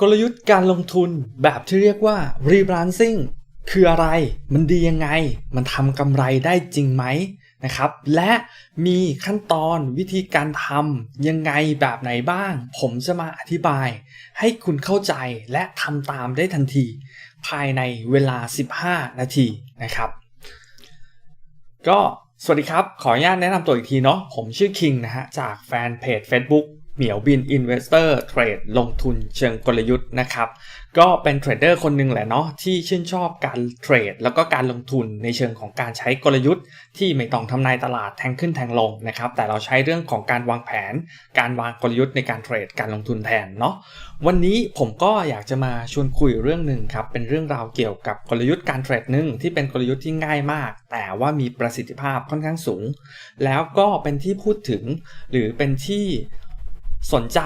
กลยุทธ์การลงทุนแบบที่เรียกว่า rebalancing คืออะไร มันดียังไง มันทำกำไรได้จริงไหมนะครับ และมีขั้นตอนวิธีการทำยังไงแบบไหนบ้าง ผมจะมาอธิบาย ให้คุณเข้าใจและทำตามได้ทันที ภายในเวลา 15 นาทีนะครับ ก็สวัสดีครับ ขออนุญาตแนะนำตัวอีกทีเนาะ ผมชื่อคิงนะฮะ จากแฟนเพจ Facebook เหมียวบิน Investor Trade ลงทุนเชิงกลยุทธ์นะครับ ก็เป็นเทรดเดอร์คนหนึ่งแหละเนาะที่ชื่นชอบการเทรด แล้วก็การลงทุนในเชิงของการใช้กลยุทธ์ ที่ไม่ต้องทำนายตลาดแทงขึ้นแทงลงนะครับ แต่เราใช้เรื่องของการวางแผน การวางกลยุทธ์ในการเทรดการลงทุนแทนเนาะวันนี้ผมก็อยากจะมาชวนคุยเรื่องหนึ่งครับเป็นเรื่องราวเกี่ยวกับกลยุทธ์การเทรดหนึ่งที่เป็นกลยุทธ์ที่ง่ายมาก แต่ว่ามีประสิทธิภาพค่อนข้างสูง แล้วก็เป็นที่พูดถึงหรือเป็นที่ สนใจ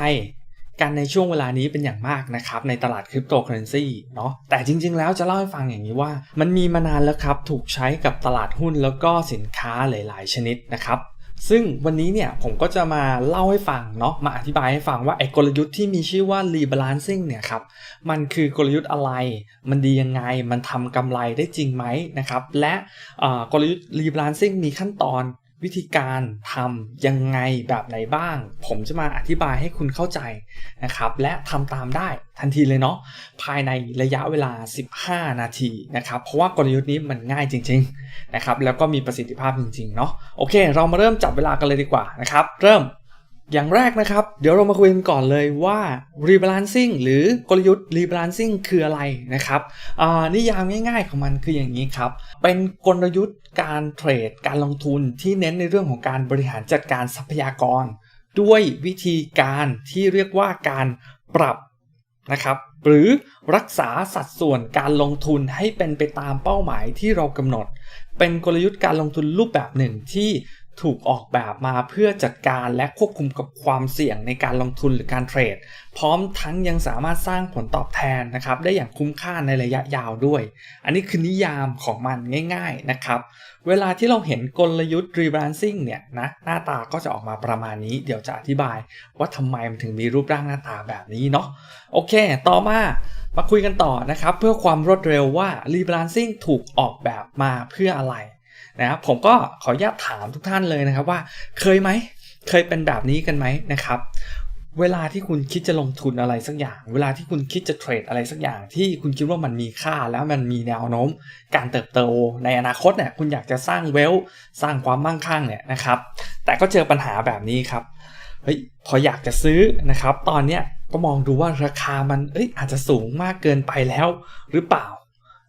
กันในช่วงเวลานี้เป็นอย่างมากนะครับในตลาดคริปโตเคอเรนซีเนาะแต่จริงๆแล้วจะเล่าให้ฟังอย่างนี้ว่า มันมีมานานแล้วครับ ถูกใช้กับตลาดหุ้นแล้วก็สินค้าหลายๆ ชนิดนะครับ ซึ่งวันนี้เนี่ยผมก็จะมาเล่าให้ฟังเนาะมาอธิบายให้ฟังว่าไอ้กลยุทธ์ที่มีชื่อว่า rebalancing เนี่ยครับมันคือกลยุทธ์อะไร มันดียังไง มันทำกำไรได้จริงไหมนะครับและกลยุทธ์ rebalancing มีขั้นตอน วิธีการทำยังไงแบบไหนบ้าง ผมจะมาอธิบายให้คุณเข้าใจนะครับ และทำตามได้ทันทีเลยเนาะภายในระยะเวลา 15 นาทีนะครับ เพราะว่ากลยุทธ์นี้มันง่ายจริง ๆ นะครับ แล้วก็มีประสิทธิภาพจริง ๆ เนาะโอเค เรามาเริ่มจับเวลากันเลยดีกว่านะครับ เริ่ม อย่างแรกนะครับ เดี๋ยวเรามาคุยกันก่อนเลยว่า rebalancing หรือกลยุทธ์ rebalancing คืออะไรนะครับนิยามง่ายๆของมันคืออย่างนี้ครับ เป็นกลยุทธ์การเทรด การลงทุนที่เน้นในเรื่องของการบริหารจัดการทรัพยากร ด้วยวิธีการที่เรียกว่าการปรับนะครับหรือรักษาสัดส่วนการลงทุนให้เป็นไปตามเป้าหมายที่เรากำหนด เป็นกลยุทธ์การลงทุนรูปแบบหนึ่งที่ ถูกออกแบบมาเพื่อจัดการและควบคุมกับความเสี่ยงในการลงทุนหรือการเทรด พร้อมทั้งยังสามารถสร้างผลตอบแทนนะครับ ได้อย่างคุ้มค่าในระยะยาวด้วย อันนี้คือนิยามของมันง่ายๆนะครับ เวลาที่เราเห็นกลยุทธ์ rebalancing เนี่ยนะหน้าตาก็จะออกมาประมาณนี้ เดี๋ยวจะอธิบาย ว่าทำไมมันถึงมีรูปร่างหน้าตาแบบนี้เนาะโอเค ต่อมามาคุยกันต่อนะครับ เพื่อความรวดเร็วว่า rebalancing ถูกออกแบบมาเพื่ออะไร นะครับผมก็ขออนุญาตถามทุกท่านเลยนะครับว่าเคยไหมเคยเป็นแบบนี้กันไหมนะครับเวลาที่คุณคิดจะลงทุนอะไรสักอย่าง เวลาที่คุณคิดจะเทรดอะไรสักอย่างที่คุณคิดว่ามันมีค่าแล้วมันมีแนวโน้ม การเติบโตในอนาคตเนี่ยคุณอยากจะสร้างเวลสร้างความมั่งคั่งเนี่ยนะครับ แต่ก็เจอปัญหาแบบนี้ครับเฮ้ยพออยากจะซื้อนะครับ ตอนเนี้ยก็มองดูว่าราคามันเอ้ยอาจจะสูงมากเกินไปแล้วหรือเปล่า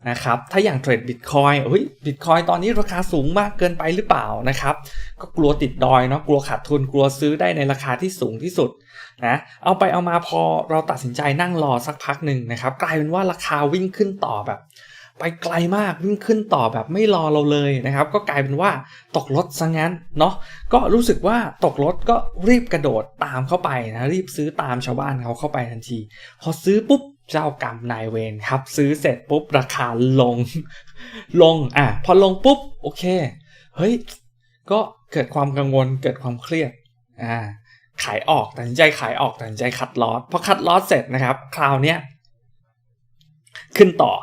นะครับ ถ้าอย่างเทรดบิตคอยเฮ้ยบิตคอยตอนนี้ราคาสูงมากเกินไปหรือเปล่านะครับ ก็กลัวติดดอยเนาะกลัวขาดทุนกลัวซื้อได้ในราคาที่สูงที่สุดนะเอาไปเอามาพอเราตัดสินใจนั่งรอสักพักหนึ่งนะครับ กลายเป็นว่าราคาวิ่งขึ้นต่อแบบ ไปไกลมากวิ่งขึ้นต่อแบบไม่รอเราเลยนะครับ ก็กลายเป็นว่าตกรถซะงั้นเนาะก็รู้สึกว่าตกรถก็รีบกระโดดตามเข้าไปนะรีบซื้อตามชาวบ้านเขาเข้าไปทันที พอซื้อปุ๊บ เจ้ากรรมนายเวรครับ ซื้อเสร็จปุ๊บราคาลง ลงอะพอลงปุ๊บโอเค เฮ้ย ก็เกิดความกังวลเกิดความเครียดอ่าขายออกตัดสินใจขายออกตัดสินใจคัดลอสพอคัดลอสเสร็จนะครับ คราวเนี้ยขึ้นต่อ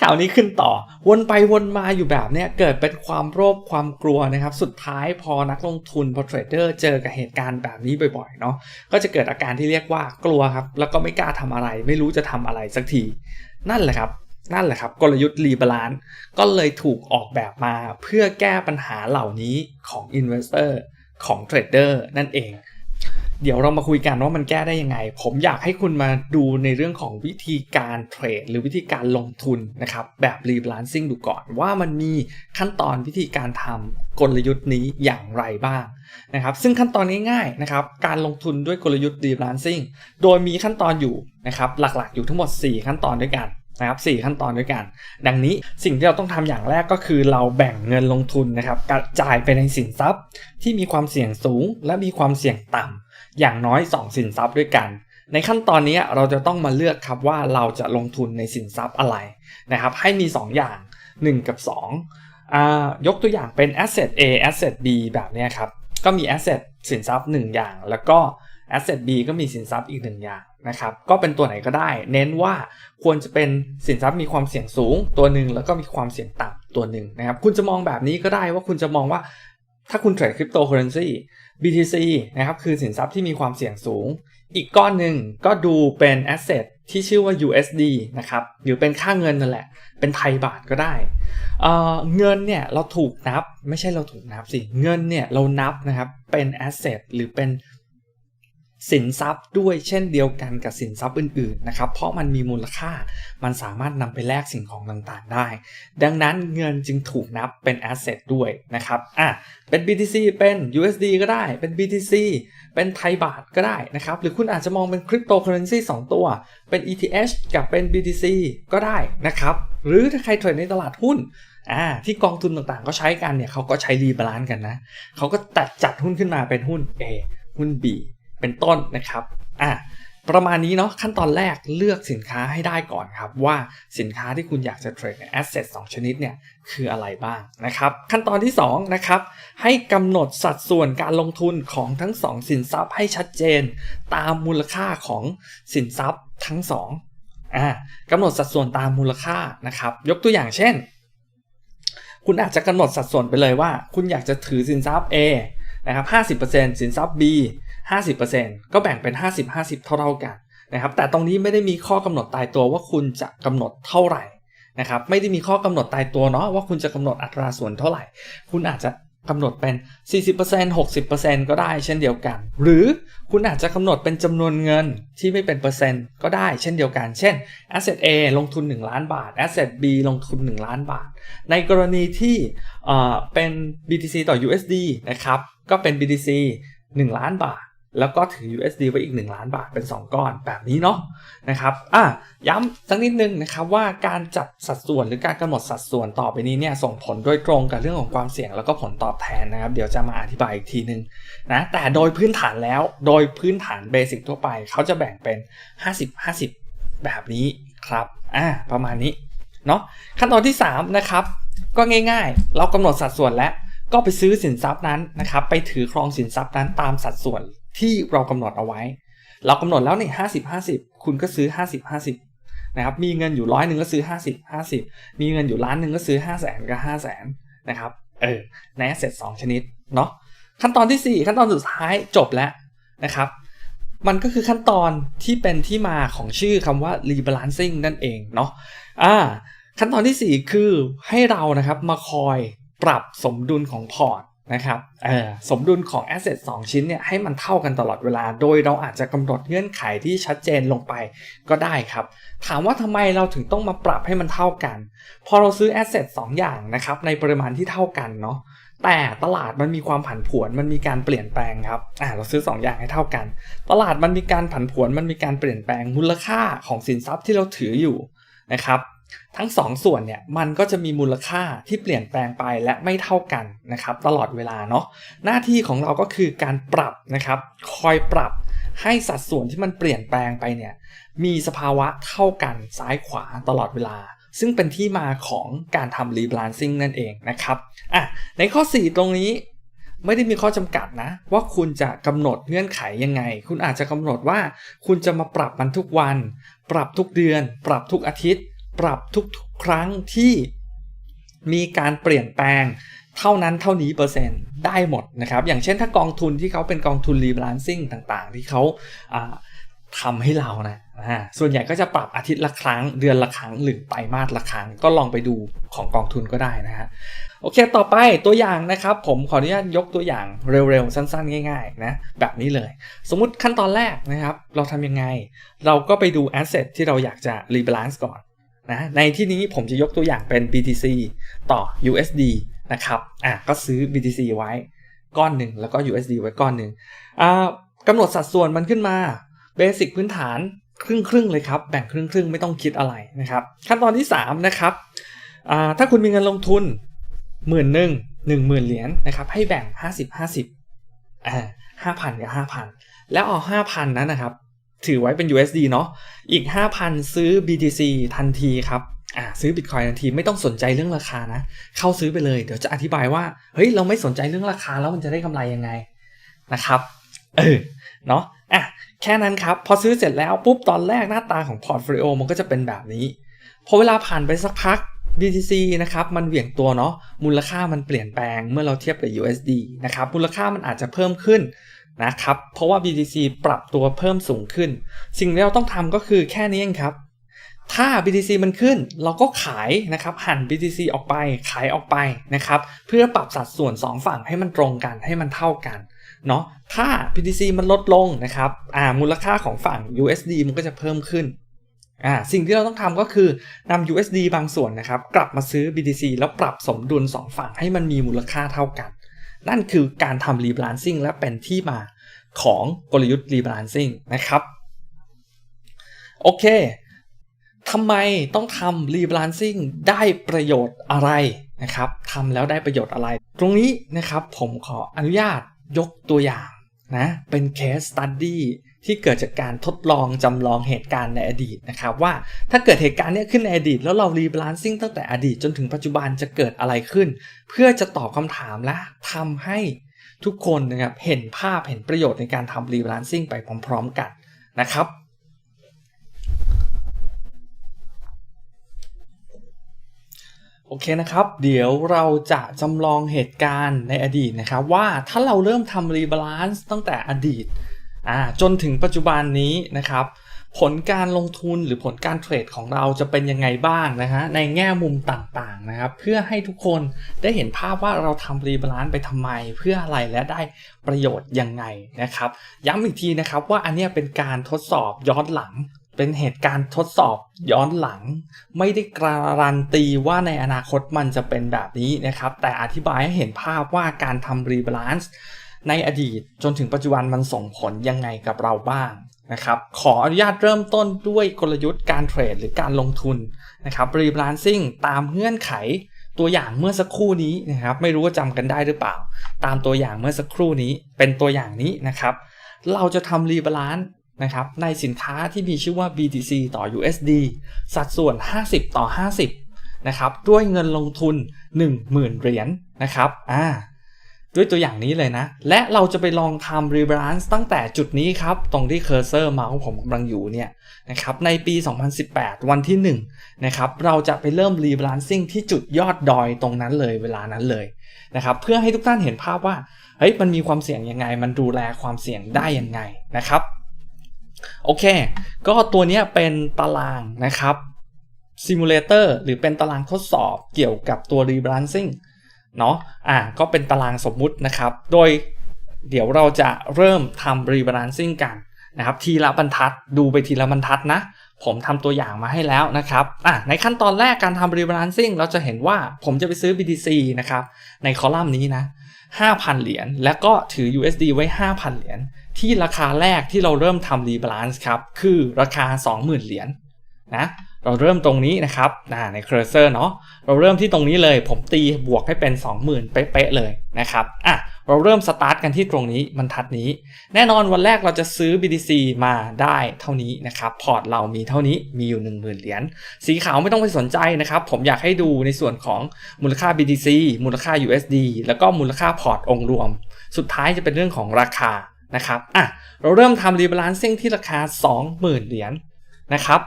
ข่าวนี้ขึ้นต่อ วนไปวนมาอยู่แบบเนี้ยเกิดเป็นความโลภความกลัวนะครับ สุดท้ายพอนักลงทุนพอเทรดเดอร์เจอกับเหตุการณ์แบบนี้บ่อยๆเนาะก็จะเกิดอาการที่เรียกว่ากลัวครับ แล้วก็ไม่กล้าทำอะไร ไม่รู้จะทำอะไรสักที นั่นแหละครับนั่นแหละครับ กลยุทธ์รีบาลานซ์ก็เลยถูกออกแบบมาเพื่อแก้ปัญหาเหล่านี้ของอินเวสเตอร์ของเทรดเดอร์นั่นเอง เดี๋ยวเรามาคุยกันว่ามันแก้ได้ยังไง ผมอยากให้คุณมาดูในเรื่องของวิธีการเทรดหรือวิธีการลงทุนนะครับ แบบรีบลันซิ่งดูก่อน ว่ามันมีขั้นตอนวิธีการทำกลยุทธ์นี้อย่างไรบ้างนะครับ ซึ่งขั้นตอนง่ายๆนะครับ การลงทุนด้วยกลยุทธ์รีบลันซิ่งโดยมีขั้นตอนอยู่นะครับ หลักๆอยู่ทั้งหมด 4 ขั้นตอนด้วยกัน นะครับ4ขั้นตอนด้วยกัน ดังนี้สิ่งที่เราต้องทำอย่างแรกก็คือเราแบ่งเงินลงทุนนะครับกระจายไปในสินทรัพย์ ที่มีความเสี่ยงสูง และมีความเสี่ยงต่ำอย่างน้อย 2 สินทรัพย์ด้วยกัน ในขั้นตอนนี้เราจะต้องมาเลือกครับว่าเราจะลงทุนในสินทรัพย์อะไรนะครับให้มี 2 อย่าง 1 กับ2อ่ายกตัวอย่างเป็น asset A asset B แบบนี้ครับก็มี asset สินทรัพย์ 1 อย่างแล้วก็ asset B ก็มีสินทรัพย์อีกหนึ่งอย่างนะครับ ก็เป็นตัวไหนก็ได้ เน้นว่าควรจะเป็นสินทรัพย์มีความเสี่ยงสูงตัวหนึ่งแล้วก็มีความเสี่ยงต่ำตัวหนึ่งนะครับ คุณจะมองแบบนี้ก็ได้ว่าคุณจะมองว่าถ้าคุณเทรดคริปโตเคอเรนซี BTC นะครับคือสินทรัพย์ที่มีความเสี่ยงสูง อีกก้อนหนึ่งก็ดูเป็น asset ที่ชื่อว่า USD นะครับหรือเป็นค่าเงินนั่นแหละ เป็นไทยบาทก็ได้เเงินเนี่ยเราถูกนับไม่ใช่เราถูกนับสิ เงินเนี่ยเรานับนะครับเป็น asset หรือเป็น สินทรัพย์ด้วยเช่นเดียวกันกับสินทรัพย์อื่นๆนะครับ เพราะมันมีมูลค่า มันสามารถนำไปแลกสิ่งของต่างๆได้ ดังนั้นเงินจึงถูกนับเป็น asset ด้วยนะครับ อะ เป็น BTC เป็น USD ก็ได้ เป็น BTC เป็นไทยบาทก็ได้นะครับ หรือคุณอาจจะมองเป็นคริปโตเคอเรนซี2ตัว เป็น ETH กับเป็น BTC ก็ได้นะครับ หรือถ้าใครเทรดในตลาดหุ้นอ่าที่กองทุนต่างๆ ก็ใช้กันเนี่ยเขาก็ใช้รีบาลานซ์กันนะเขาก็ตัดจัดหุ้นขึ้นมาเป็นหุ้น A หุ้น B เป็นต้นนะครับอะประมาณนี้เนาะขั้นตอนแรกเลือกสินค้าให้ได้ก่อนครับ ว่าสินค้าที่คุณอยากจะเทรดในแอสเซทสชนิดเนี่ยคืออะไรบ้างนะครับ ขั้นตอนที่2นะครับให้กำหนดสัดส่วนการลงทุนของทั้ง 2 สินทรัพย์ให้ชัดเจน ตามมูลค่าของสินทรัพย์ทั้ง2อ่ากำหนดสัดส่วนตามมูลค่านะครับ ยกตัวอย่างเช่น คุณอาจจะกำหนดสัดส่วนไปเลยว่า คุณอยากจะถือสินทรัพย์ A นะครับ50%สินทรัพย์ B 50%ก็แบ่งเป็น 50-50 เท่าๆกันนะครับแต่ตรงนี้ไม่ได้มีข้อกำหนดตายตัวว่าคุณจะกำหนดเท่าไหร่นะครับไม่ได้มีข้อกำหนดตายตัวเนาะว่าคุณจะกำหนดอัตราส่วนเท่าไหร่ คุณอาจจะกำหนดเป็น 40% 60%ก็ได้เช่นเดียวกัน หรือคุณอาจจะกำหนดเป็นจำนวนเงินที่ไม่เป็นเปอร์เซ็นต์ก็ได้เช่นเดียวกัน เช่น asset A ลงทุน 1 ล้านบาท asset B ลงทุน 1 ล้านบาท ในกรณีที่เป็น BTC ต่อ USD นะครับ ก็เป็น BTC 1 ล้านบาท แล้วก็ถือ USD ไว้อีก 1 ล้านบาทเป็น 2 ก้อนแบบนี้เนาะนะครับอะย้ำสักนิดนึงนะครับว่าการจัดสัดส่วนหรือการกำหนดสัดส่วนต่อไปนี้เนี่ยส่งผลโดยตรงกับเรื่องของความเสี่ยงแล้วก็ผลตอบแทนนะครับ เดี๋ยวจะมาอธิบายอีกทีนึงนะแต่โดยพื้นฐานแล้วโดยพื้นฐานเบสิกทั่วไป เขาจะแบ่งเป็น 50-50 แบบนี้ครับอะประมาณนี้เนาะขั้นตอนที่3นะครับก็ง่ายๆ เรากำหนดสัดส่วนแล้ว ก็ไปซื้อสินทรัพย์นั้นนะครับไปถือครองสินทรัพย์นั้นตามสัดส่วนที่เรากำหนดเอาไว้ เรากำหนดแล้วนี่ห้าสิบห้าสิบคุณก็ซื้อห้าสิบห้าสิบนะครับมีเงินอยู่ร้อยหนึ่งก็ซื้อห้าสิบห้าสิบมีเงินอยู่ล้านหนึ่งก็ซื้อห้าแสนก็ห้าแสนนะครับเออในแอสเซทสองชนิดเนาะขั้นตอนที่สี่ขั้นตอนสุดท้ายจบแล้วนะครับมันก็คือขั้นตอนที่เป็นที่มาของชื่อคำว่า rebalancing นั่นเองเนาะอ่าขั้นตอนที่ 4 คือให้เรานะครับมาคอย ปรับสมดุลของพอร์ตนะครับสมดุลของ Asset 2ชิ้นเนี่ยให้มันเท่ากันตลอดเวลา โดยเราอาจจะกำหนดเงื่อนไขที่ชัดเจนลงไปก็ได้ครับ ถามว่าทำไมเราถึงต้องมาปรับให้มันเท่ากัน พอเราซื้อ Asset 2อย่างนะครับในปริมาณที่เท่ากันเนาะแต่ตลาดมันมีความผันผวน มันมีการเปลี่ยนแปลงครับ อ่า เราซื้อ 2 อย่างให้เท่ากัน ตลาดมันมีการผันผวน มันมีการเปลี่ยนแปลง มูลค่าของสินทรัพย์ที่เราถืออยู่นะครับ ทั้ง2สส่วนเนี่ยมันก็จะมีมูลค่าที่เปลี่ยนแปลงไปและไม่เท่ากันนะครับตลอดเวลาเนาะหน้าที่ของเราก็คือการปรับนะครับคอยปรับให้สัดส่วนที่มันเปลี่ยนแปลงไปเนี่ยมีสภาวะเท่ากันซ้ายขวาตลอดเวลา ซึ่งเป็นที่มาของการทำรีบลานซิ่งนั่นเองนะครับอะในข้อ 4 ตรงนี้ไม่ได้มีข้อจำกัดนะ ว่าคุณจะกำหนดเงื่อนไขยังไง คุณอาจจะกำหนดว่าคุณจะมาปรับมันทุกวัน ปรับทุกเดือน ปรับทุกอาทิตย์ ปรับทุกๆ ครั้งที่มีการเปลี่ยนแปลงเท่านั้นเท่านี้เปอร์เซ็นต์ได้หมดนะครับ อย่างเช่นถ้ากองทุนที่เขาเป็นกองทุนรีบาลานซิ่งต่างๆ ที่เขาทำให้เรานะส่วนใหญ่ก็จะปรับอาทิตย์ละครั้ง เดือนละครั้งหรือไตรมาสละครั้ง ก็ลองไปดูของกองทุนก็ได้นะฮะ โอเค ต่อไปตัวอย่างนะครับ ผมขออนุญาตยกตัวอย่างเร็วๆ สั้นๆ ง่ายๆ นะ แบบนี้เลย สมมุติขั้นตอนแรกนะครับ เราทำยังไง เราก็ไปดูแอสเซทที่เราอยากจะรีบาลานซ์ก่อน นะในที่นี้ผมจะยกตัวอย่างเป็น BTC ต่อ USD นะครับอะก็ซื้อ BTC ไว้ก้อนหนึ่งแล้วก็ USD ไว้ก้อนหนึ่งอ่ากำหนดสัดส่วนมันขึ้นมาเบสิกพื้นฐานครึ่งครึ่งเลยครับ แบ่งครึ่งครึ่งไม่ต้องคิดอะไรนะครับ ขั้นตอนที่ 3 นะครับถ้าคุณมีเงินลงทุนหมื่นหนึ่งหนึ่งหมื่นเหรียญนะครับ ให้แบ่ง 50 50อ่าห้าพันกับห้าพันแล้วเอาห้าพันนั้นนะครับ ถือไว้เป็น USD เนาะอีก 5,000 ซื้อ BTC ทันทีครับอ่าซื้อ Bitcoin ทันทีไม่ต้องสนใจเรื่องราคานะ เข้าซื้อไปเลยเดี๋ยวจะอธิบายว่าเฮ้ยเราไม่สนใจเรื่องราคาแล้วมันจะได้กำไรยังไงนะครับเออเนาะอะแค่นั้นครับ พอซื้อเสร็จแล้วปุ๊บตอนแรกหน้าตาของพอร์ตโฟลิโอมันก็จะเป็นแบบนี้ พอเวลาผ่านไปสักพัก BTC นะครับมันเหวี่ยงตัวเนาะมูลค่ามันเปลี่ยนแปลงเมื่อเราเทียบกับ USD นะครับมูลค่ามันอาจจะเพิ่มขึ้น นะครับ เพราะว่า BTC ปรับตัวเพิ่มสูงขึ้น สิ่งที่เราต้องทำก็คือแค่นี้เองครับ ถ้า BTC มันขึ้น เราก็ขายนะครับ หั่น BTC ออกไป ขายออกไปนะครับ เพื่อปรับสัดส่วน 2 ฝั่งให้มันตรงกัน ให้มันเท่ากันเนาะ ถ้า BTC มันลดลงนะครับ อ่า มูลค่าของฝั่ง USD มันก็จะเพิ่มขึ้นอ่าสิ่งที่เราต้องทำก็คือนำ USD บางส่วนนะครับ กลับมาซื้อ BTC แล้วปรับสมดุล 2 ฝั่งให้มันมีมูลค่าเท่ากัน นั่นคือการทำรีบาลานซิ่งและเป็นที่มาของกลยุทธ์รีบาลานซิ่งนะครับ โอเคทำไมต้องทำรีบาลานซิ่งได้ประโยชน์อะไรนะครับทำแล้วได้ประโยชน์อะไร ตรงนี้นะครับผมขออนุญาตยกตัวอย่าง นะเป็น case study ที่เกิดจากการทดลองจำลองเหตุการณ์ในอดีตนะครับว่าถ้าเกิดเหตุการณ์นี้ขึ้นในอดีต แล้วเรารีบลานซิ่งตั้งแต่อดีตจนถึงปัจจุบันจะเกิดอะไรขึ้น เพื่อจะตอบคำถามและทำให้ทุกคนนะครับเห็นภาพเห็นประโยชน์ในการทำรีบลานซิ่งไปพร้อม ๆ กันนะครับ โอเคนะครับ เดี๋ยวเราจะจำลองเหตุการณ์ในอดีตนะครับ ว่าถ้าเราเริ่มทำรีบาลานซ์ตั้งแต่อดีตจนถึงปัจจุบันนี้นะครับ ผลการลงทุนหรือผลการเทรดของเราจะเป็นยังไงบ้างนะฮะในแง่มุมต่างๆนะครับ เพื่อให้ทุกคนได้เห็นภาพว่าเราทำรีบาลานซ์ไปทำไม เพื่ออะไรและได้ประโยชน์ยังไงนะครับ ย้ำอีกทีนะครับว่าอันนี้เป็นการทดสอบย้อนหลัง เป็นเหตุการณ์ทดสอบย้อนหลัง ไม่ได้การันตีว่าในอนาคตมันจะเป็นแบบนี้นะครับ แต่อธิบายให้เห็นภาพว่าการทำรีบาลานซ์ในอดีตจนถึงปัจจุบันมันส่งผลยังไงกับเราบ้างนะครับขออนุญาตเริ่มต้นด้วยกลยุทธ์การเทรดหรือการลงทุนนะครับรีบาลานซิ่งตามเงื่อนไขตัวอย่างเมื่อสักครู่นี้นะครับไม่รู้ว่าจำกันได้หรือเปล่า ตามตัวอย่างเมื่อสักครู่นี้เป็นตัวอย่างนี้นะครับ เราจะทำรีบาลานซ์ นะครับในสินค้าที่มีชื่อว่า BTC ต่อ USD สัดส่วน 50 ต่อ 50นะครับด้วยเงินลงทุน 10,000 เหรียญนนะครับอ่าด้วยตัวอย่างนี้เลยนะ และเราจะไปลองทำรีบาลานซ์ตั้งแต่จุดนี้ครับ ตรงที่เคอร์เซอร์เมาส์ผมกำลังอยู่เนี่ยนะครับในปี 2018 วันที่1นะครับเราจะไปเริ่มรีบาลานซิ่งที่จุดยอดดอยตรงนั้นเลยเวลานั้นเลยนะครับเพื่อให้ทุกท่านเห็นภาพว่าเฮ้ยมันมีความเสี่ยงยังไง มันดูแลความเสี่ยงได้ยังไงนะครับ โอเค ก็ตัวนี้เป็นตารางนะครับซิมูเลเตอร์หรือเป็นตารางทดสอบเกี่ยวกับตัว rebalancing เนาะอ่าก็เป็นตารางสมมุตินะครับ โดยเดี๋ยวเราจะเริ่มทำ rebalancing กันนะครับ ทีละบรรทัดดูไปทีละบรรทัดนะ ผมทำตัวอย่างมาให้แล้วนะครับอะในขั้นตอนแรกการทำ rebalancing เราจะเห็นว่าผมจะไปซื้อ BTC นะครับ ในคอลัมน์นี้นะ 5,000 เหรียญแล้วก็ถือ USD ไว้ 5,000 เหรียญ ที่ราคาแรกที่เราเริ่มทำรีบาลานซ์ครับคือราคา 20,000 เหรียญนนะเราเริ่มตรงนี้นะครับในเคอร์เซอร์เนาะเราเริ่มที่ตรงนี้เลย ผมตีบวกให้เป็น 20,000 เป๊ะๆเลยนะครับอะเราเริ่มสตาร์ทกันที่ตรงนี้บรรทัดนี้ แน่นอนวันแรกเราจะซื้อ BTC มาได้เท่านี้นะครับ พอร์ตเรามีเท่านี้มีอยู่ 10,000 เหรียญสีขาวไม่ต้องไปสนใจนะครับ ผมอยากให้ดูในส่วนของมูลค่า BTC มูลค่า USD แล้วก็มูลค่าพอร์ตองค์รวม สุดท้ายจะเป็นเรื่องของราคา นะครับอะเราเริ่มทำรีบาลานซิ่งที่ราคา 20,000 เหรียญนนะครับ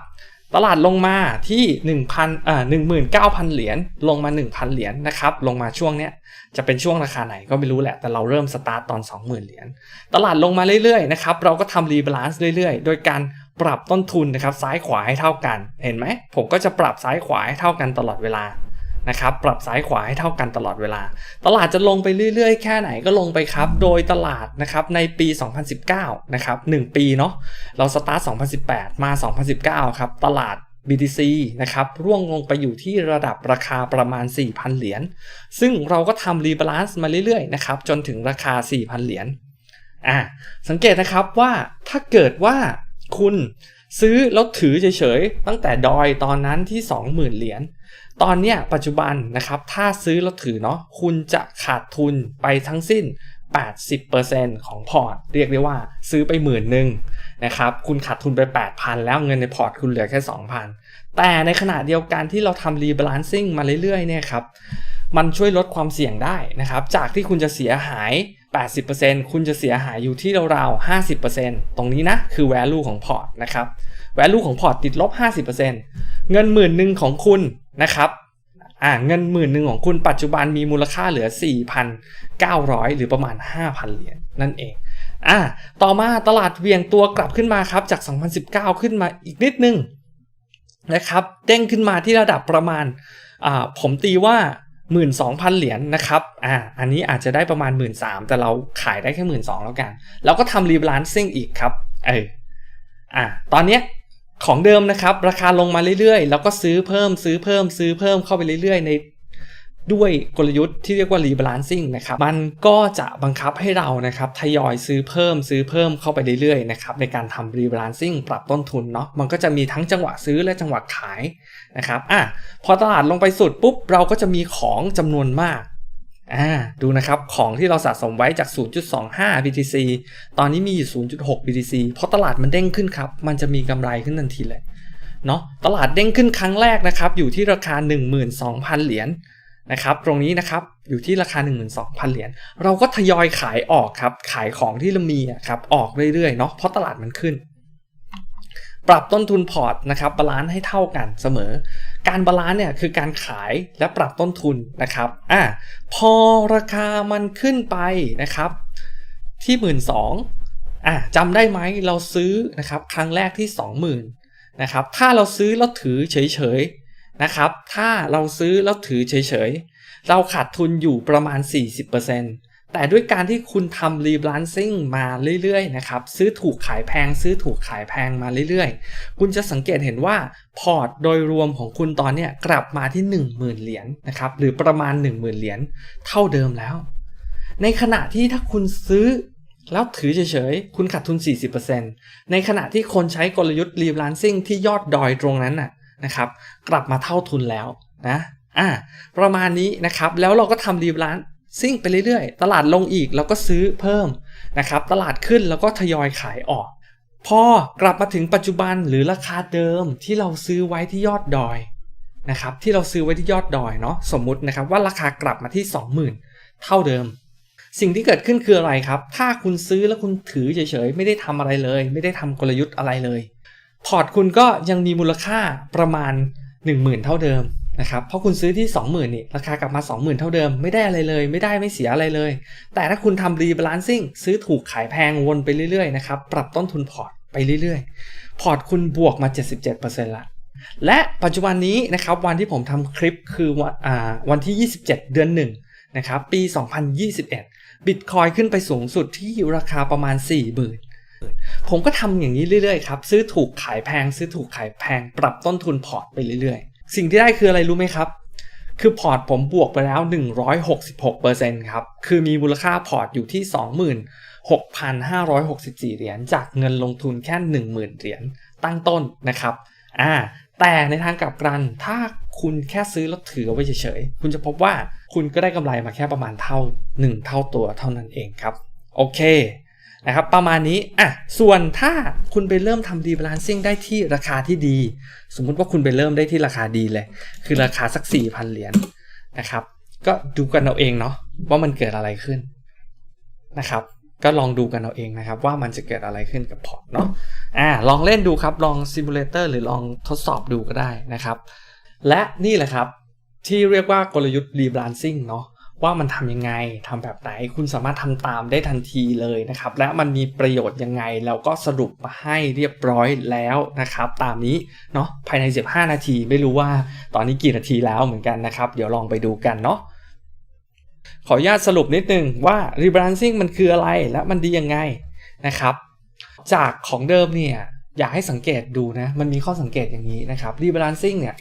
ตลาดลงมาที่1,000อ่า19,000 เหรียญลงมา 1,000 เหรียญนะครับลงมาช่วงเนี้ยจะเป็นช่วงราคาไหนก็ไม่รู้แหละ แต่เราเริ่มสตาร์ตตอน 20,000 เหรียญตลาดลงมาเรื่อยๆนะครับเราก็ทำรีบาลานซ์เรื่อยๆ โดยการปรับต้นทุนนะครับซ้ายขวาให้เท่ากัน เห็นไหมผมก็จะปรับซ้ายขวาให้เท่ากันตลอดเวลา นะครับปรับซ้ายขวาให้เท่ากันตลอดเวลา ตลาดจะลงไปเรื่อยๆ แค่ไหนก็ลงไปครับ โดยตลาดนะครับในปี 2019 นะครับ 1 ปีเนาะเราสตาร์ท 2018 มา 2019 ครับ ตลาด BTC นะครับร่วงลงไปอยู่ที่ระดับราคาประมาณ 4,000 เหรียญซึ่งเราก็ทำรีบาลานซ์มาเรื่อยๆ นะครับ จนถึงราคา 4,000 เหรียญอะสังเกตนะครับว่าถ้าเกิดว่าคุณซื้อแล้วถือเฉยๆ ตั้งแต่ดอยตอนนั้นที่ 20,000 เหรียญ ตอนนี้ปัจจุบันนะครับถ้าซื้อแล้วถือเนาะคุณจะขาดทุนไปทั้งสิ้น 80%ของพอร์ต เรียกได้ว่าซื้อไปหมื่นหนึ่งนะครับคุณขาดทุนไป 8,000 แล้วเงินในพอร์ตคุณเหลือแค่ 2,000 แต่ในขณะเดียวกันที่เราทำรีบาลานซิ่งมาเรื่อยๆเนี่ยครับมันช่วยลดความเสี่ยงได้นะครับ จากที่คุณจะเสียหาย 80%คุณจะเสียหายอยู่ที่ราวๆ 50%ตรงนี้นะคือ value ของพอร์ตนะครับ value ของพอร์ตติดลบ 50%เงินหมื่นหนึ่งของคุณ นะครับอ่าเงินหมื่นหนึ่งของคุณปัจจุบันมีมูลค่าเหลือ 4,900 หรือประมาณ 5,000 เหรียญนั่นเองอ่าต่อมาตลาดเวียงตัวกลับขึ้นมาครับจาก 2019 ขึ้นมาอีกนิดนึงนะครับเด้งขึ้นมาที่ระดับประมาณอ่าผมตีว่า 12,000 เหรียญนนะครับอ่าอันนี้อาจจะได้ประมาณ 13,000 แต่เราขายได้แค่ 12,000 แล้วกัน แล้วก็ทำรีบลานซิ่งอีกครับเอออ่าตอนเนี้ย ของเดิมนะครับ ราคาลงมาเรื่อยๆ แล้วก็ซื้อเพิ่มซื้อเพิ่มซื้อเพิ่มเข้าไปเรื่อยๆ ในด้วยกลยุทธ์ที่เรียกว่า rebalancing นะครับ มันก็จะบังคับให้เรานะครับทยอยซื้อเพิ่มซื้อเพิ่มเข้าไปเรื่อยๆนะครับในการทำ rebalancing ปรับต้นทุนเนาะมันก็จะมีทั้งจังหวะซื้อและจังหวะขายนะครับอะพอตลาดลงไปสุดปุ๊บเราก็จะมีของจำนวนมาก อ่าดูนะครับของที่เราสะสมไว้จาก 0.25 BTC ตอนนี้มีอยู่ 0.6 BTC เพราะตลาดมันเด้งขึ้นครับ มันจะมีกำไรขึ้นทันทีเลยเนาะตลาดเด้งขึ้นครั้งแรกนะครับอยู่ที่ราคา 12,000 เหรียญนะครับตรงนี้นะครับอยู่ที่ราคา 12,000 เหรียญเราก็ทยอยขายออกครับขายของที่เรามีครับออกเรื่อยๆเนาะเพราะตลาดมันขึ้น ปรับต้นทุนพอร์ตนะครับบาลานซ์ให้เท่ากันเสมอ การบาลานซ์เนี่ยคือการขายและปรับต้นทุนนะครับอะพอราคามันขึ้นไปนะครับ ที่1 2ื่นสองอะจำได้ไหมเราซื้อนะครับครั้งแรกที่ 20,000นะครับถ้าเราซื้อแล้วถือเฉยนะครับถ้าเราซื้อแล้วถือเฉยๆเราขาดทุนอยู่ประมาณ 40% แต่ด้วยการที่คุณทำรีบลันซิ่งมาเรื่อยๆนะครับซื้อถูกขายแพง ซื้อถูกขายแพงมาเรื่อยๆ คุณจะสังเกตเห็นว่าพอร์ตโดยรวมของคุณตอนนี้กลับมาที่ 10,000 เหรียญนนะครับหรือประมาณ 10,000 เหรียญเท่าเดิมแล้ว ในขณะที่ถ้าคุณซื้อแล้วถือเฉยๆ คุณขาดทุน 40%ในขณะที่คนใช้กลยุทธ์รีบลันซิ่งที่ยอดดอยตรงนั้นน่ะนะครับกลับมาเท่าทุนแล้วนะอ่าประมาณนี้นะครับแล้วเราก็ทำรีบลาน ซิ่งไปเรื่อยๆ ตลาดลงอีกเราก็ซื้อเพิ่มนะครับ ตลาดขึ้นแล้วก็ทยอยขายออก พอกลับมาถึงปัจจุบันหรือราคาเดิมที่เราซื้อไว้ที่ยอดดอยนะครับที่เราซื้อไว้ที่ยอดดอยเนาะสมมุตินะครับว่าราคากลับมาที่ 20,000 เท่าเดิม สิ่งที่เกิดขึ้นคืออะไรครับ ถ้าคุณซื้อแล้วคุณถือเฉยๆ ไม่ได้ทำอะไรเลย ไม่ได้ทำกลยุทธ์อะไรเลย พอร์ตคุณก็ยังมีมูลค่าประมาณ 10,000 เท่าเดิม นะครับเพราะคุณซื้อที่ 20,000นี่ราคากลับมา 20,000 เท่าเดิมไม่ได้อะไรเลยไม่ได้ไม่เสียอะไรเลย แต่ถ้าคุณทำรีบาลานซิ่งซื้อถูกขายแพงวนไปเรื่อยๆนะครับปรับต้นทุนพอร์ตไปเรื่อยๆ พอร์ตคุณบวกมา 77%ละและปัจจุบันนี้นะครับวันที่ผมทำคลิปคือวันวันที่ 27 เดือน1นะครับปี 2021 บิตคอยขึ้นไปสูงสุดที่ราคาประมาณ 40,000ผมก็ทำอย่างนี้เรื่อยๆครับซื้อถูกขายแพง ซื้อถูกขายแพง ปรับต้นทุนพอร์ตไปเรื่อยๆ สิ่งที่ได้คืออะไรรู้ไหมครับ คือพอร์ตผมบวกไปแล้ว 166%ครับ คือมีมูลค่าพอร์ตอยู่ที่ 26,564 เหรียญจากเงินลงทุนแค่ 10,000 เหรียญตั้งต้นนะครับ อ่า แต่ในทางกลับกันถ้าคุณแค่ซื้อแล้วถือเอาไว้เฉยๆ คุณจะพบว่าคุณก็ได้กำไรมาแค่ประมาณเท่า 1 เท่าตัวเท่านั้นเองครับ โอเค นะครับประมาณนี้อะส่วนถ้าคุณไปเริ่มทำรีบาลานซิ่งได้ที่ราคาที่ดี สมมุติว่าคุณไปเริ่มได้ที่ราคาดีเลย คือราคาสัก 4,000 เหรียญนะครับ ก็ดูกันเอาเองเนาะว่ามันเกิดอะไรขึ้นนะครับก็ลองดูกันเอาเองนะครับ ว่ามันจะเกิดอะไรขึ้นกับพอร์ตเนาะอ่าลองเล่นดูครับ ลองซิมูเลเตอร์หรือลองทดสอบดูก็ได้นะครับ และนี่แหละครับที่เรียกว่ากลยุทธ์รีบาลานซิ่งเนาะ ว่ามันทำยังไงทำแบบไหน คุณสามารถทำตามได้ทันทีเลยนะครับ และมันมีประโยชน์ยังไงเราก็สรุปมาให้เรียบร้อยแล้วนะครับ ตามนี้เนาะภายใน 15 นาทีไม่รู้ว่าตอนนี้กี่นาทีแล้วเหมือนกันนะครับ เดี๋ยวลองไปดูกันเนาะขออนุญาตสรุปนิดนึงว่า rebalancing มันคืออะไรและมันดียังไงนะครับ จากของเดิมเนี่ยอยากให้สังเกตดูนะ มันมีข้อสังเกตอย่างนี้นะครับ rebalancing เนี่ย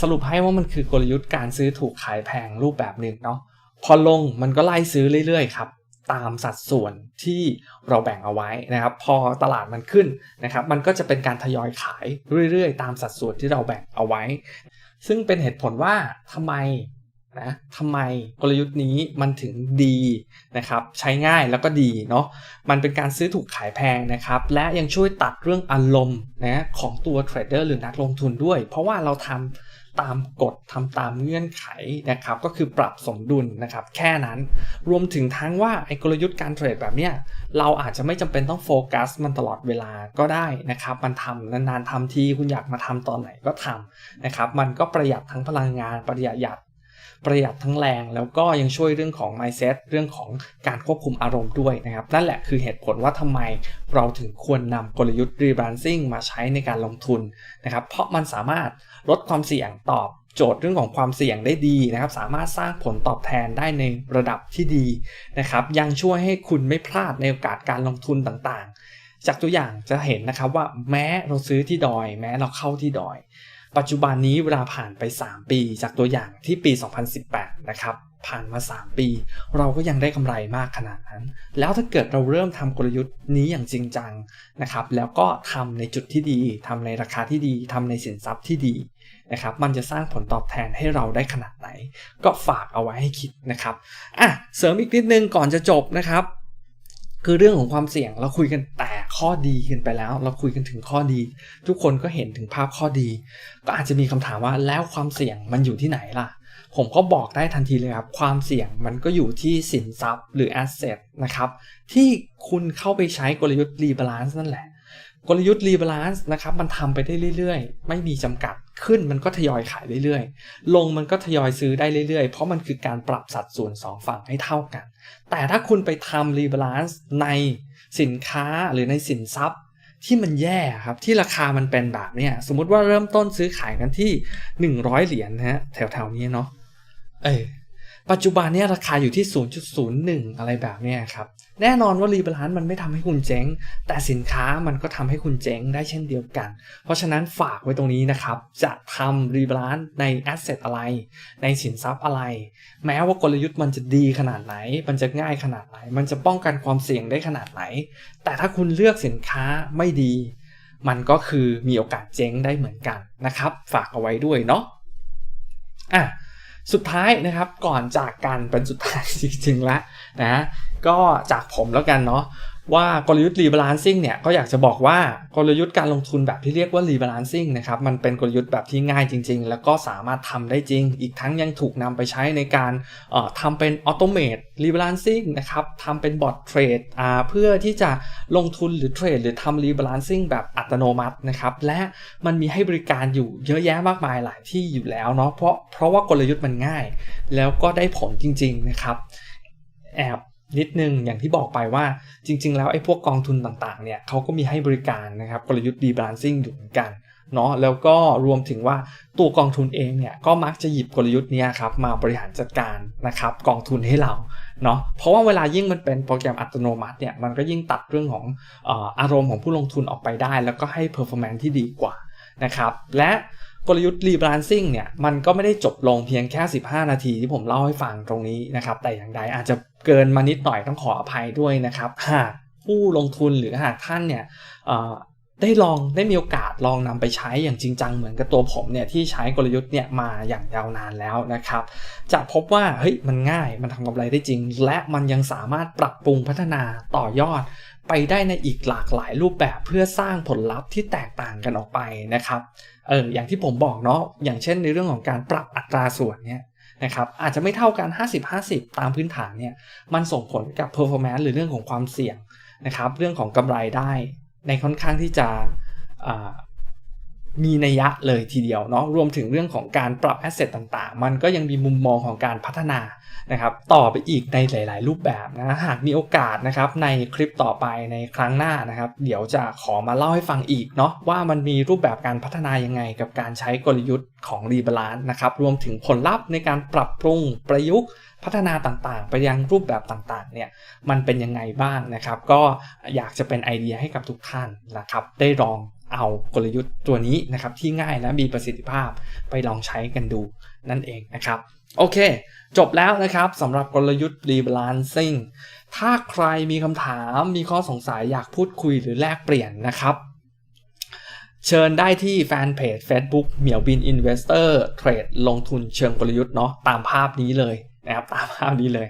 สรุปให้ว่ามันคือกลยุทธ์การซื้อถูกขายแพงรูปแบบหนึ่งเนาะ พอลงมันก็ไล่ซื้อเรื่อยๆครับตามสัดส่วนที่เราแบ่งเอาไว้นะครับ พอตลาดมันขึ้นนะครับ มันก็จะเป็นการทยอยขายเรื่อยๆ ตามสัดส่วนที่เราแบ่งเอาไว้ ซึ่งเป็นเหตุผลว่าทำไมนะทำไมกลยุทธ์นี้มันถึงดีนะครับ ใช้ง่ายแล้วก็ดีเนาะมันเป็นการซื้อถูกขายแพงนะครับ และยังช่วยตัดเรื่องอารมณ์นะของตัวเทรดเดอร์หรือนักลงทุนด้วย เพราะว่าเราทำ ตามกฎทำตามเงื่อนไขนะครับก็คือปรับสมดุลนะครับแค่นั้นรวมถึงทั้งว่าไอ้กลยุทธ์การเทรดแบบเนี้ยเราอาจจะไม่จำเป็นต้องโฟกัสมันตลอดเวลาก็ได้นะครับมันทำนานๆทำทีคุณอยากมาทำตอนไหนก็ทำนะครับมันก็ประหยัดทั้งพลังงานประหยัด ประหยัดทั้งแรง แล้วก็ยังช่วยเรื่องของ mindset เรื่องของการควบคุมอารมณ์ด้วยนะครับ นั่นแหละคือเหตุผลว่าทำไมเราถึงควรนำกลยุทธ์ rebalancing มาใช้ในการลงทุนนะครับ เพราะมันสามารถลดความเสี่ยงตอบโจทย์เรื่องของความเสี่ยงได้ดีนะครับ สามารถสร้างผลตอบแทนได้ในระดับที่ดีนะครับ ยังช่วยให้คุณไม่พลาดในโอกาสการลงทุนต่างๆ จากตัวอย่างจะเห็นนะครับว่าแม้เราซื้อที่ดอย แม้เราเข้าที่ดอย ปัจจุบันนี้เวลาผ่านไป 3 ปี จากตัวอย่างที่ปี 2018 นะครับ ผ่านมา 3 ปี เราก็ยังได้กำไรมากขนาดนั้น แล้วถ้าเกิดเราเริ่มทำกลยุทธ์นี้อย่างจริงจังนะครับ แล้วก็ทำในจุดที่ดีทำในราคาที่ดีทำในสินทรัพย์ที่ดีนะครับมันจะสร้างผลตอบแทนให้เราได้ขนาดไหน ก็ฝากเอาไว้ให้คิดนะครับอะเสริมอีกนิดนึงก่อนจะจบนะครับ คือเรื่องของความเสี่ยงเราคุยกันแต่ข้อดีกันไปแล้ว เราคุยกันถึงข้อดี ทุกคนก็เห็นถึงภาพข้อดี ก็อาจจะมีคำถามว่าแล้วความเสี่ยงมันอยู่ที่ไหนล่ะ ผมก็บอกได้ทันทีเลยครับ ความเสี่ยงมันก็อยู่ที่สินทรัพย์หรือแอสเซทนะครับที่คุณเข้าไปใช้กลยุทธ์รีบาลานซ์นั่นแหละ กลยุทธ์ rebalance นะครับมันทำไปได้เรื่อยๆ ไม่มีจำกัดขึ้นมันก็ทยอยขายเรื่อยๆ ลงมันก็ทยอยซื้อได้เรื่อยๆ เพราะมันคือการปรับสัดส่วน 2 ฝั่งให้เท่ากัน แต่ถ้าคุณไปทำ rebalance ในสินค้าหรือในสินทรัพย์ที่มันแย่ครับที่ราคามันเป็นแบบเนี้ยสมมุติว่าเริ่มต้นซื้อขายกันที่ 100 เหรียญนะฮะแถวๆนี้เนาะเออปัจจุบันเนี้ยราคาอยู่ที่ 0.01 อะไรแบบเนี้ยครับ แน่นอนว่ารีบาลานซ์มันไม่ทำให้คุณเจ๊ง แต่สินค้ามันก็ทำให้คุณเจ๊งได้เช่นเดียวกัน เพราะฉะนั้นฝากไว้ตรงนี้นะครับ จะทำรีบาลานซ์ในแอสเซทอะไร ในสินทรัพย์อะไร แม้ว่ากลยุทธ์มันจะดีขนาดไหน มันจะง่ายขนาดไหน มันจะป้องกันความเสี่ยงได้ขนาดไหน แต่ถ้าคุณเลือกสินค้าไม่ดี มันก็คือมีโอกาสเจ๊งได้เหมือนกันนะครับ ฝากเอาไว้ด้วยเนาะอะสุดท้ายนะครับก่อนจากกันเป็นสุดท้ายจริงๆแล้ว นะ ก็จากผมแล้วกันเนาะว่ากลยุทธ์ rebalancing เนี่ยก็อยากจะบอกว่ากลยุทธ์การลงทุนแบบที่เรียกว่า rebalancing นะครับมันเป็นกลยุทธ์แบบที่ง่ายจริง ๆ แล้วก็สามารถทำได้จริง อีกทั้งยังถูกนำไปใช้ในการทำเป็น automate rebalancing นะครับทำเป็นบอทเทรดเพื่อที่จะลงทุนหรือเทรดหรือทำ rebalancing แบบอัตโนมัตินะครับและมันมีให้บริการอยู่เยอะแยะมากมายหลายที่อยู่แล้วเนาะเพราะเพราะว่ากลยุทธ์มันง่าย แล้วก็ได้ผลจริงๆนะครับ แอบนิดนึงอย่างที่บอกไปว่าจริง ๆ แล้วไอ้พวกกองทุนต่างๆเนี่ยเขาก็มีให้บริการนะครับกลยุทธ์ rebalancing อยู่เหมือนกันเนาะแล้วก็รวมถึงว่าตัวกองทุนเองเนี่ยก็มักจะหยิบกลยุทธ์นี้ครับมาบริหารจัดการนะครับกองทุนให้เราเนาะเพราะว่าเวลายิ่งมันเป็นโปรแกรมอัตโนมัติเนี่ยมันก็ยิ่งตัดเรื่องของอารมณ์ของผู้ลงทุนออกไปได้ แล้วก็ให้ performance ที่ดีกว่านะครับและ กลยุทธ์ rebalancing เนี่ยมันก็ไม่ได้จบลงเพียงแค่ 15 นาทีที่ผมเล่าให้ฟังตรงนี้นะครับ แต่อย่างใดอาจจะเกินมานิดหน่อยต้องขออภัยด้วยนะครับ หากผู้ลงทุนหรือหากท่านเนี่ยได้ลองได้มีโอกาสลองนำไปใช้อย่างจริงจังเหมือนกับตัวผมเนี่ยที่ใช้กลยุทธ์เนี่ยมาอย่างยาวนานแล้วนะครับ จะพบว่าเฮ้ยมันง่ายมันทำกำไรได้จริง และมันยังสามารถปรับปรุงพัฒนาต่อยอด ไปได้ในอีกหลากหลายรูปแบบเพื่อสร้างผลลัพธ์ที่แตกต่างกันออกไปนะครับเอออย่างที่ผมบอกเนาะอย่างเช่นในเรื่องของการปรับอัตราส่วนเนี่ยนะครับอาจจะไม่เท่ากัน 50-50 ตามพื้นฐานเนี่ยมันส่งผลกับ performance หรือเรื่องของความเสี่ยงนะครับเรื่องของกำไรได้ในค่อนข้างที่จะ มีนัยยะเลยทีเดียวเนาะรวมถึงเรื่องของการปรับแอสเซทต่างๆ มันก็ยังมีมุมมองของการพัฒนานะครับต่อไปอีกในหลาย ๆ รูปแบบนะหากมีโอกาสนะครับในคลิปต่อไปในครั้งหน้านะครับ เดี๋ยวจะขอมาเล่าให้ฟังอีกเนาะว่ามันมีรูปแบบการพัฒนายังไง กับการใช้กลยุทธ์ของรีบาลานซ์นะครับรวมถึงผลลัพธ์ในการปรับปรุงประยุกต์พัฒนาต่างๆ ไปยังรูปแบบต่างๆ เนี่ย มันเป็นยังไงบ้างนะครับ ก็อยากจะเป็นไอเดียให้กับทุกท่านนะครับ ได้ลอง เอากลยุทธ์ตัวนี้นะครับที่ง่ายและมีประสิทธิภาพไปลองใช้กันดูนั่นเองนะครับ โอเค จบแล้วนะครับสำหรับกลยุทธ์ rebalancing ถ้าใครมีคำถามมีข้อสงสัยอยากพูดคุยหรือแลกเปลี่ยนนะครับ เชิญได้ที่แฟนเพจ Facebook เหมียวบิน Investor เทรดลงทุนเชิงกลยุทธ์เนาะตามภาพนี้เลยนะครับตามภาพนี้เลย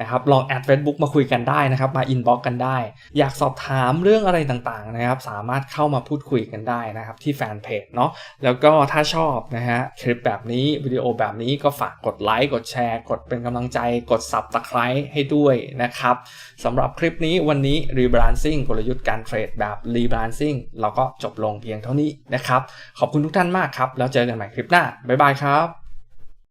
นะครับลองแอด Facebook มาคุยกันได้นะครับ มาอินบ็อกกันได้ อยากสอบถามเรื่องอะไรต่างๆนะครับ สามารถเข้ามาพูดคุยกันได้นะครับ ที่แฟนเพจเนาะแล้วก็ถ้าชอบนะฮะคลิปแบบนี้วิดีโอแบบนี้ก็ฝากกดไลค์กดแชร์ กดเป็นกำลังใจกด Subscribe ให้ด้วยนะครับสำหรับคลิปนี้วันนี้ Rebalancing กลยุทธ์การเทรดแบบ Rebalancing เราก็จบลงเพียงเท่านี้นะครับ ขอบคุณทุกท่านมากครับ แล้วเจอกันใหม่คลิปหน้า บ๊ายบายครับ